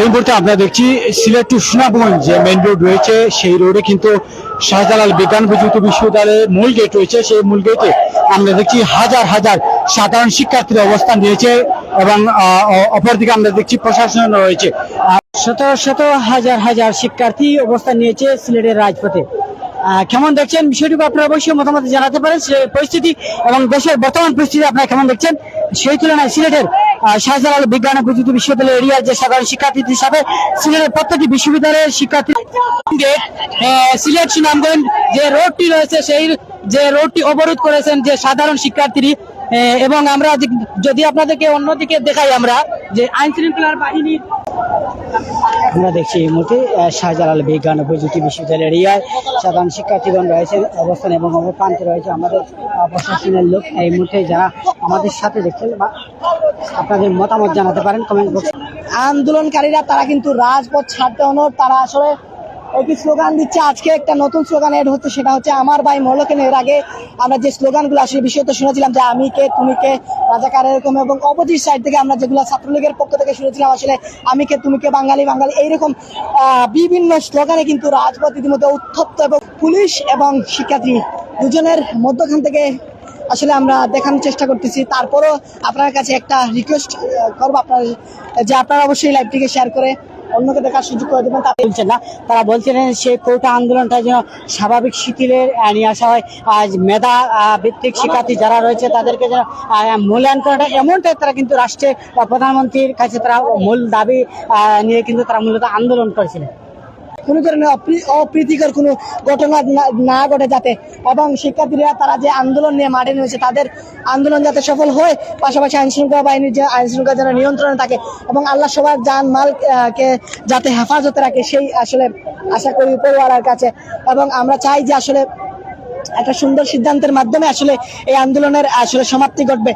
এই মুহূর্তে আমরা দেখছি সিলেট টু সুনামগঞ্জ যে মেইন রোড রয়েছে, সেই রোডে কিন্তু শাহজালাল বিজ্ঞান প্রযুক্তি বিশ্ববিদ্যালয়ের মূল গেট রয়েছে। সেই মূল গেটে আমরা দেখছি হাজার হাজার সাধারণ শিক্ষার্থীরা অবস্থান নিয়েছে এবং অপরদিকে আমরা দেখছি প্রশাসন রয়েছে। শত শত হাজার হাজার শিক্ষার্থী অবস্থান নিয়েছে সিলেটের রাজপথে। কেমন দেখছেন? বিষয়টুকু আপনারা অবশ্যই মতামত জানাতে পারেন। পরিস্থিতি এবং দেশের বর্তমান পরিস্থিতি আপনারা কেমন দেখছেন? সেই তুলনায় সিলেটের শাহজালাল বিজ্ঞান ও প্রযুক্তি বিশ্ববিদ্যালয় এরিয়ার যে সাধারণ শিক্ষার্থী হিসাবে সিলেটের প্রত্যেকটি বিশ্ববিদ্যালয়ের শিক্ষার্থী সিলেট সুনামগঞ্জ যে রোডটি রয়েছে, সেই যে রোডটি অবরোধ করেছেন যে সাধারণ শিক্ষার্থী এবং আমরা যদি আপনাদেরকে অন্যদিকে দেখাই আমরা যে আইন শৃঙ্খলার বাহিনীর আমরা দেখছি এই মুহূর্তে শাহজালাল বিজ্ঞান ও প্রযুক্তি বিশ্ববিদ্যালয়ের এরিয়ায় সাধারণ শিক্ষার্থীগণ রয়েছে অবস্থান এবং প্রান্তে রয়েছে আমাদের প্রশাসনের লোক। এই মুহূর্তে যারা আমাদের সাথে দেখছেন বা আপনাদের মতামত জানাতে পারেন কমেন্ট বক্সে। আন্দোলনকারীরা তারা কিন্তু রাজপথ ছাড়তে অনুর তারা আসলে একটি স্লোগান দিচ্ছে। আজকে একটা নতুন স্লোগান এড হচ্ছে, সেটা হচ্ছে, আমার ভাই মৌলকেন এর আগে আমরা যে স্লোগানগুলো আসলে বিষয়ত শুনেছিলাম যে আমি কে, তুমি কে রাজাকার এরকম এবং অপোজিট সাইড থেকে আমরা যেগুলো ছাত্রলীগের পক্ষ থেকে শুনেছিলাম আসলে, আমি কে, তুমি কে, বাঙালি বাঙালি, এইরকম বিভিন্ন স্লোগানে কিন্তু রাজপথ ইতিমধ্যে উত্তপ্ত এবং পুলিশ এবং শিক্ষার্থী দুজনের মধ্যখান থেকে আসলে আমরা দেখানোর চেষ্টা করতেছি। তারপরও আপনার কাছে একটা রিকোয়েস্ট করব আপনার, যে আপনারা অবশ্যই লাইভটিকে শেয়ার করে অন্যকে দেখার সুযোগ করে দেবেন। তা- বলছেন না, তারা বলছিলেন সেই কোটা আন্দোলনটা যেন স্বাভাবিক শিথিলের নিয়ে আসা হয়। আজ মেধা ভিত্তিক শিক্ষার্থী যারা রয়েছে তাদেরকে যেন মূল্যায়ন করাটা এমনটাই তারা কিন্তু রাষ্ট্রের প্রধানমন্ত্রীর কাছে তারা মূল দাবি নিয়ে কিন্তু তারা মূলত আন্দোলন করেছিলেন। কোনো ধরনের অপ্রী- অপ্রীতিকর কোনো ঘটনা না- ঘটে যাতে। এবং শিক্ষার্থীরা তারা যে আন্দোলন নিয়ে মাঠে নেমেছে, তাদের আন্দোলন যাতে সফল হয়, পাশাপাশি আইন শৃঙ্খলা বাহিনীর যে আইন শৃঙ্খলা যেন নিয়ন্ত্রণে থাকে এবং আল্লাহ সবার যান মালকে যাতে হেফাজতে রাখে, সেই আসলে আশা করি উপরওয়ালার কাছে। এবং আমরা চাই যে আসলে একটা সুন্দর সিদ্ধান্তের মাধ্যমে আসলে এই আন্দোলনের আসলে সমাপ্তি ঘটবে।